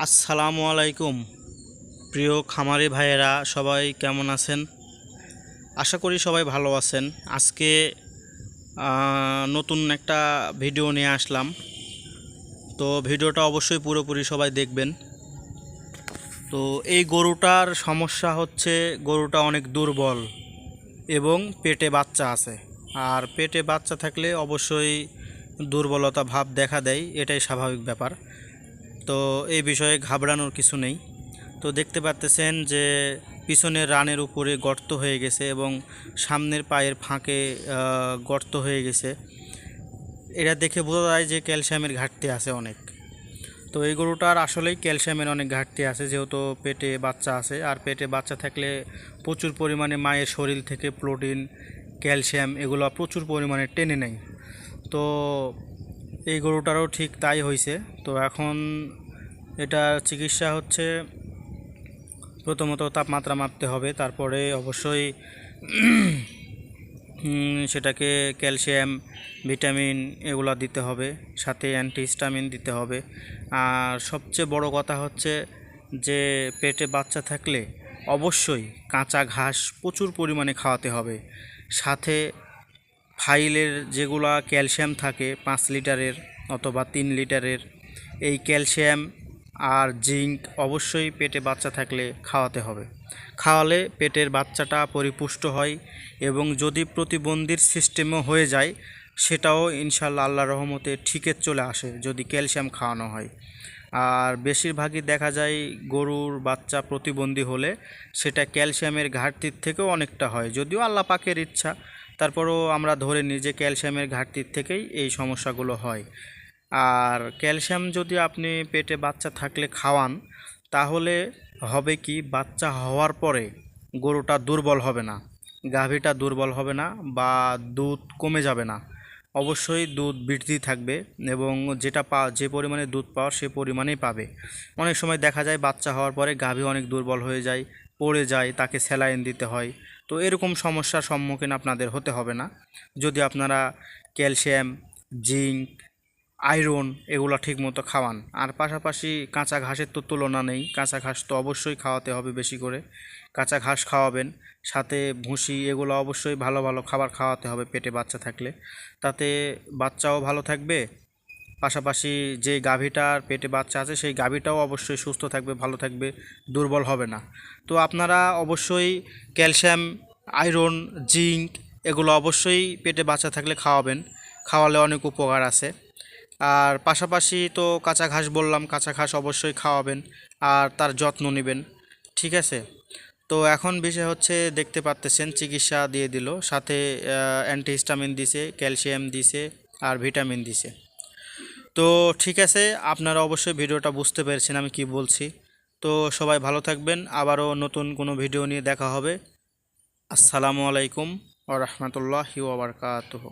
আসসালামু আলাইকুম, প্রিয় খামারি ভাইয়েরা, সবাই কেমন আছেন? আশা করি সবাই ভালো আছেন। আজকে নতুন একটা ভিডিও নিয়ে আসলাম। তো ভিডিওটা অবশ্যই পুরোপুরি সবাই দেখবেন। তো এই গরুটার সমস্যা হচ্ছে, গরুটা অনেক দুর্বল এবং পেটে বাচ্চা আছে। আর পেটে বাচ্চা থাকলে অবশ্যই দুর্বলতা ভাব দেখা দেয়, এটাই স্বাভাবিক ব্যাপার। তো এই বিষয়ে ঘাবড়ানোর কিছু নেই। তো দেখতে পাচ্তেছেন যে পিছনের রানের উপরে গর্ত হয়ে গেছে এবং সামনের পায়ের ফাঁকে গর্ত হয়ে গেছে। এটা দেখে বোঝা যায় যে ক্যালসিয়ামের ঘাটতি আছে অনেক। তো এই গরুটার আসলেই ক্যালসিয়ামের অনেক ঘাটতি আছে, যেহেতু পেটে বাচ্চা আছে। আর পেটে বাচ্চা থাকলে প্রচুর পরিমাণে মায়ের শরীর থেকে প্রোটিন ক্যালসিয়াম এগুলো প্রচুর পরিমাণে টেনে নেয়। তো এই গরুটারও ঠিক তাই হয়েছে তো এখন এটা চিকিৎসা হচ্ছে, প্রথমত তাপমাত্রা মাপতে হবে, তারপরে অবশ্যই সেটাকে ক্যালসিয়াম, ভিটামিন এগুলো দিতে হবে, সাথে অ্যান্টিহিস্টামিন দিতে হবে। আর সবচেয়ে বড় কথা হচ্ছে যে পেটে বাচ্চা থাকলে অবশ্যই কাঁচা ঘাস প্রচুর পরিমাণে খাওয়াতে হবে। সাথে ফাইলের যেগুলা ক্যালসিয়াম থাকে, পাঁচ লিটারের অথবা তিন লিটারের, এই ক্যালসিয়াম আর জিঙ্ক অবশ্যই পেটে বাচ্চা থাকলে খাওয়াতে হবে। খাওয়ালে পেটের বাচ্চাটা পরিপুষ্ট হয় এবং যদি প্রতিবন্ধীর সিস্টেমও হয়ে যায়, সেটাও ইনশাল্লাহ আল্লাহ রহমতে ঠিকের চলে আসে যদি ক্যালসিয়াম খাওয়ানো হয়। আর বেশিরভাগই দেখা যায় গরুর বাচ্চা প্রতিবন্ধী হলে সেটা ক্যালসিয়ামের ঘাটতির থেকেও অনেকটা হয়, যদিও আল্লাহ পাকের ইচ্ছা। তারপরেও আমরা ধরে নিই যে ক্যালসিয়ামের ঘাটতির থেকেই এই সমস্যাগুলো হয়। আর ক্যালসিয়াম যদি আপনি পেটে বাচ্চা থাকলে খাওয়ান, তাহলে হবে কি, বাচ্চা হওয়ার পরে গরুটা দুর্বল হবে না, গাভীটা দুর্বল হবে না বা দুধ কমে যাবে না। অবশ্যই দুধ বৃদ্ধি থাকবে এবং যেটা পা, যে পরিমাণে দুধ পাওয়ার সে পরিমাণেই পাবে। অনেক সময় দেখা যায় বাচ্চা হওয়ার পরে গাভী অনেক দুর্বল হয়ে যায়, পড়ে যায়, তাকে স্যালাইন দিতে হয়। তো এরকম সমস্যার সম্মুখীন আপনাদের হতে হবে না। যদি আপনারা ক্যালসিয়াম, জিঙ্ক, আয়রন এগুলো ঠিকমতো খাওয়ান। আর পাশাপাশি কাঁচা ঘাসের তো তুলনা নেই, কাঁচা ঘাস তো অবশ্যই খাওয়াতে হবে বেশি করে। কাঁচা ঘাস খাওয়াবেন, সাথে ভুসি এগুলো অবশ্যই ভালো ভালো খাবার খাওয়াতে হবে পেটে বাচ্চা থাকলে। তাতে বাচ্চাও ভালো থাকবে পাশাপাশি যে গাভীটার পেটে বাচ্চা আছে, সেই গাভীটাও অবশ্যই সুস্থ থাকবে, ভালো থাকবে, দুর্বল হবে না। তো আপনারা অবশ্যই ক্যালসিয়াম, আয়রন, জিঙ্ক এগুলো অবশ্যই পেটে বাচ্চা থাকলে খাওয়াবেন। খাওয়ালে অনেক উপকার আছে। আর পাশাপাশি তো কাঁচা ঘাস বললাম, কাঁচা ঘাস অবশ্যই খাওয়াবেন আর তার যত্ন নেবেন, ঠিক আছে? তো এখন বিষয় হচ্ছে দেখতে পাচ্তেছেন চিকিৎসা দিয়ে দিল, সাথে অ্যান্টিহিস্টামিন দিছে ক্যালসিয়াম দিছে আর ভিটামিন দিছে। তো ঠিক আছে, আপনারা অবশ্যই ভিডিওটা বুঝতে পেরেছেন আমি কি বলছি। তো সবাই ভালো থাকবেন, আবারও নতুন কোনো ভিডিও নিয়ে দেখা হবে। আসসালামু আলাইকুম ও রহমতুল্লাহি ওবরকাতুহ